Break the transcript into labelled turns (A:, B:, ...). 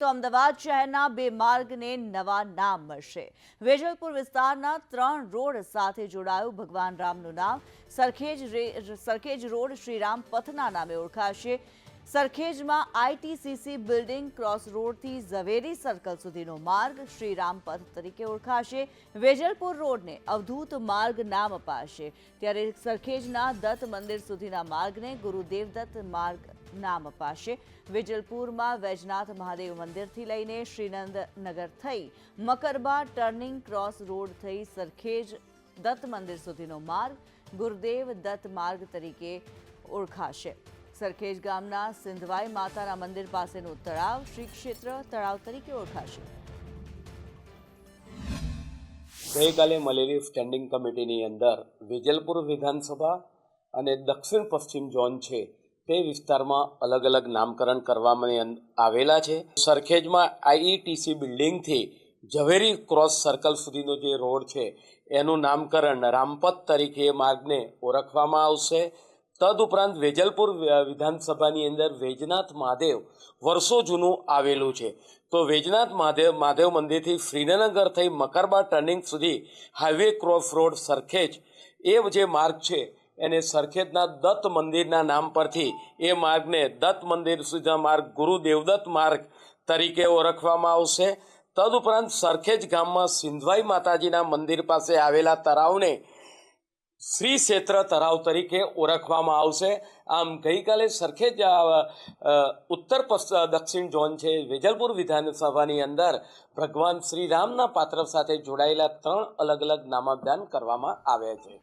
A: તો અમદાવાદ શહેરના બે માર્ગને નવા નામ મળશે. વેજલપુર વિસ્તારના ત્રણ રોડ સાથે જોડાયું ભગવાન રામનું નામ. સરખેજ સરખેજ રોડ શ્રીરામ પથના નામે ઓળખાશે. સરખેજમાં આઈટીસીસી બિલ્ડિંગ ક્રોસ રોડથી ઝવેરી સર્કલ સુધીનો માર્ગ શ્રીરામ પથ તરીકે ઓળખાશે. વેજલપુર રોડને અવધૂત માર્ગ નામ અપાશે. ત્યારે સરખેજના દત્ત મંદિર સુધીના માર્ગને ગુરુદેવ દત્ત માર્ગ નામ અપાશે. વેજલપુરમાં વૈજનાથ મહાદેવ મંદિરથી લઈને શ્રીનંદનગર થઈ મકરબા ટર્નિંગ ક્રોસ રોડ થઈ સરખેજ દત્ત મંદિર સુધીનો માર્ગ ગુરુદેવ દત્ત માર્ગ તરીકે ઓળખાશે. સરખેજ ગામના સિંધવાઈ માતાના મંદિર પાસેનું તળાવ શ્રી ક્ષેત્ર તળાવ તરીકે ઓળખાશે.
B: ગઈકાલે મળેલી સ્ટેન્ડિંગ કમિટીની અંદર વિજલપુર વિધાનસભા અને દક્ષિણ પશ્ચિમ ઝોન છે તે વિસ્તારમાં અલગ અલગ નામકરણ કરવામાં આવેલા છે. સરખેજમાં આઈઈટીસી બિલ્ડિંગથી ઝવેરી ક્રોસ સર્કલ સુધીનો જે રોડ છે, એનું નામકરણ રામપથ તરીકે એ માર્ગને ઓળખવામાં આવશે. તદુપરાંત વેજલપુર વિધાનસભાની અંદર વૈજનાથ મહાદેવ વર્ષો જૂનું આવેલું છે. તો વૈજનાથ મહાદેવ મહાદેવ મંદિરથી શ્રીનગર થઈ મકરબા ટર્નિંગ સુધી હાઈવે ક્રોસ રોડ સરખેજ એ જે માર્ગ છે એને સરખેજના દત્ત મંદિરના નામ પરથી એ માર્ગને દત્ત મંદિર સુધીના માર્ગ, ગુરુ દેવદત્ત માર્ગ તરીકે ઓળખવામાં આવશે. તદુપરાંત સરખેજ ગામમાં સિંધવાઈ માતાજીના મંદિર પાસે આવેલા તળાવને શ્રી ક્ષેત્ર તળાવ તરીકે ઓળખવામાં આવશે. આમ ગઈકાલે સરખેજ ઉત્તર દક્ષિણ ઝોન છે, વેજલપુર વિધાનસભાની અંદર ભગવાન શ્રી રામના પાત્ર સાથે જોડાયેલા ત્રણ અલગ અલગ નામાભિધાન કરવામાં આવ્યા છે.